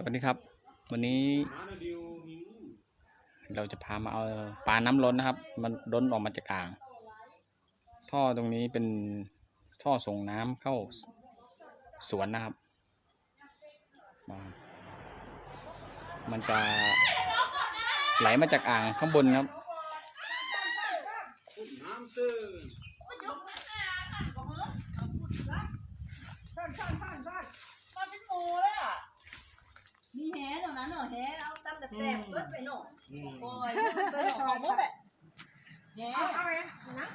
สวัสดีครับ วันนี้ เราจะพามาเอาปลาน้ำล้นนะครับ มันล้นออกมาจากอ่าง ท่อตรงนี้เป็นท่อส่งน้ำเข้าสวนนะครับมามันจะไหลมาจากอ่างข้างบนครับ มันเป็นหมูเลยอะมี แหตรงนั้นเหรอแหเอาตำแต่แตกเบิดไปหน่อยโอ้ยไปหน่อหมดแหละแหเอาเลยนะ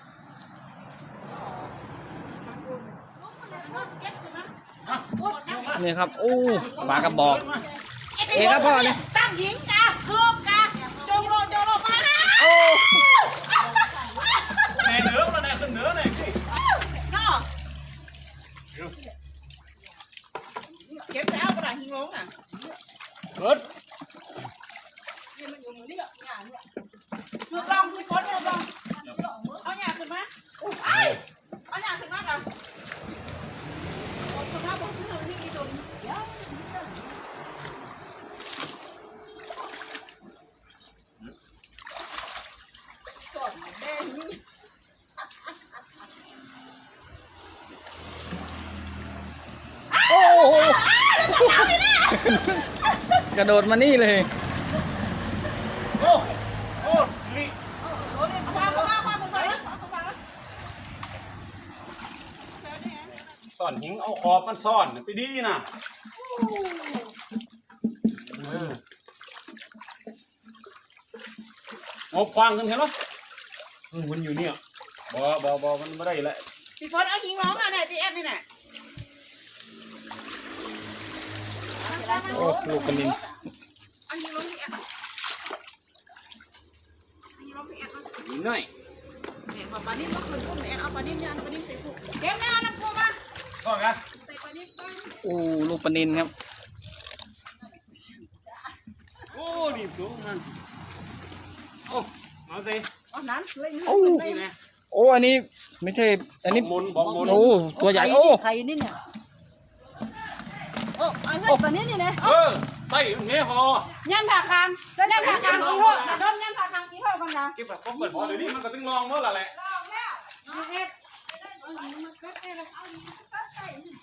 นี่ครับ โอ้ปลากระบอกเอ๊ะครับพ่อเนี่ยตั้งหญิงกาคืบกะจงโลจงโลมาฮะ โอ้ แน่เนื้อมาแน่เสนอแน่สิ เนาะเก็บแล้วกระดาษหิงลงน่ะ เบิดนี่มันอยู่มือนี่อะหยาเนี่ยมือกลองมือ ก้นมือกลองเอาหยาขึ้นมาไอ้เอาหยาขึ้นมากันเอาขึ้นมาบอกซื้อนี่อีตัวนี้เดี๋ยวสดแดงนี่โอ้โหกระโดดมานี่เลยโอ้โอ้นี่โอ้ยเข้ามาเข้ามาเข้ามาเข้ามาเข้ามาซ่อนหิงเอาขอบมันซ่อนไปดีนะเออเอาควางกันเห็นไหมอืมมันอยู่เนี่ยบอบอบอมันไม่ได้แหละพี่ฝนเอาหิงร้องอะเนี่ยตีแอนนี่แหละ โอ้ลูกกระนินเอาหิงร้องพี่แอนหิงร้องพี่แอนมานี่หน่อยเนี่ยปลานิ่มมาขึ้นพุ่มแอนเอาปลานิ่มเนี่ยเอาปลานิ่มใส่ถุงเก็บแล้วน้ำปูมาก็กันใส่ปลานิ่มบ้างโอ้ลูกปลานินครับโอ้นี่ตัวมันโอ้มาสิอ๋อนั้นเลยโอ้โอ้อันนี้ไม่ใช่อันนี้บอมบอมโอ้ตัวใหญ่โอ้ไข่นี่เนี่ย โอ้เอาให้ปลานิ่มนี่นะเออไต้เงี้ยพอย่ำถาคางย่ำถาคางกี่ห้อโดนย่ำถาคางกี่ห้อกันนะเก็บแบบพกเปิดพอเดี๋ยวนี้มันก็ต้องลองเมื่อไหร่แหละลองแล้วเอาเอ็ดเอาหิงมาเก็บเอ็ดเอาหิงมาเก็บใส่นี่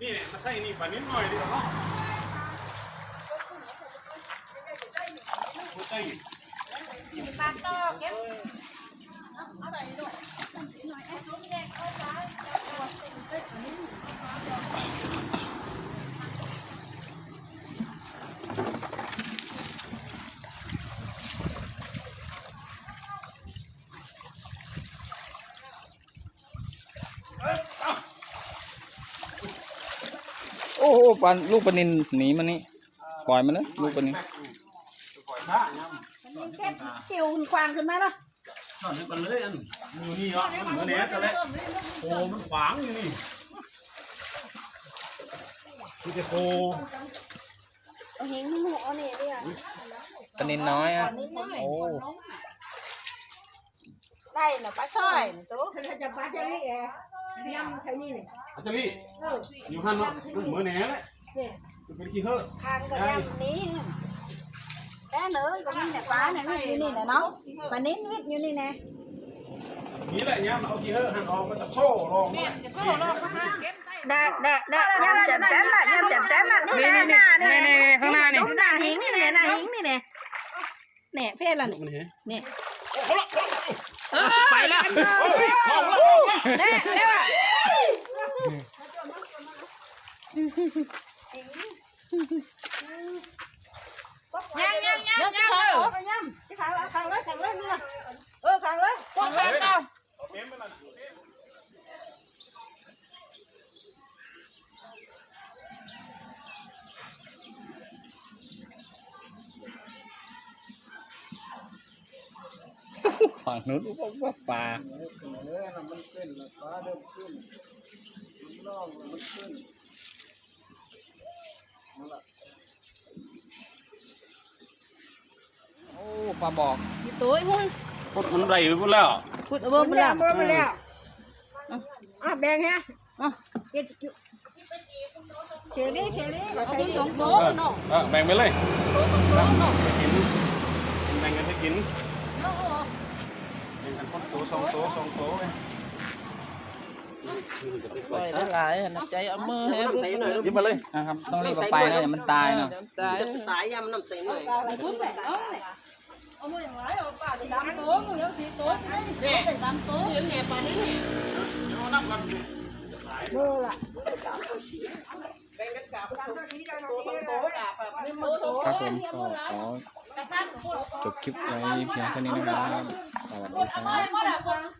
นี่เนี่ยมาใส่นี่ปลานิดหน่อยดีกว่าเนาะพูดได้ปลาต่อเก็บเอาใส่ด้วยหน่อยไอ้ส้มแดงเอาซ้ายเอาตัวเต็มเต็ม โอ้โหปลาลูกปลานินหนีมานี่ปล่อยมันเลยลูกปลานินปล่อยพระนะมันแค่จิ๋วควางขึ้นมาเนาะสอนกันเลยอันอยู่นี่เหรอมันเหมือนเนี้ยกันแหละโอ้มันขวางอยู่นี่คือจะโคเอาหิงมันหัวเอาเนี่ยเนี่ยปลานินน้อยอะนิดหน่อยโอ้ได้เนาะปลาช่อยตัวถ้าจะปลาจะนี่แอะ ยำใช้นี่เลยอาจารย์ลี่เอออยู่หันเนาะมันเหมือนเนี้ยแหละเนี่ยมันเป็นขี้เถอะคางก็ยำนี้แต่เนื้อก็มีแต่ปลาเนี่ยนี่อยู่นี่แหละเนาะปลานิดนิดอยู่นี่แน่นี่แหละเนี่ยมันเอาขี้เถอะหันออกมันจะโชว์ลองเนี่ยจะโซ่ลงมาเก็บได้ได้ได้ได้ยำจัดแต้มละยำจัดแต้มละนี่แน่หน้านี่นี่ข้างหน้านี่หน้าหิงนี่แน่หน้าหิงนี่แน่เนี่ยเพศละเนี่ยมันเห็นเนี่ย ไปแล้วลองแล้วแน่เร็วอะยังยังยังยังเออไปยังขางลยขางเลยขางเลยนี่ละเออขางเลยพวกขา งเก่าเอาเม้มไปนั่นฝั่งนู้นว่าปลาโอ้ปลาบอกตัวหุ้นพดมันไรไปหมดแล้วพูดเบิ่มแล้วเบิ่มแล้วอะแบ่งฮะอะเก็บชอรี่เชอรี่เอาไปสองโตเออเนาะเออแบ่งไปเลยโตสองโตเนาะไปกินแบ่งกันไปกิน สองโตสองโตไปปล่อยได้หลายอะนะใจเอามือให้ดูหน่อยหยิบมาเลยนะครับต้องรีบเอาไปนะเดี๋ยวมันตายเนาะตายตายยำน้ำเต็มหน่อยไปทุบแหละเนาะเอามาอย่างไรเอาป่าสีดำโตมึงยังสีโตใช่ไหมสีดำโตเห็นแง่ปานนี้เนี่ยมือละแบ่งกันกลับโตสองโตกลับแบบนี้โตโตครับผมก็ขอกระซับโคตรจบคลิปไว้เพียงเท่านี้นะครับ สวัสดีคเ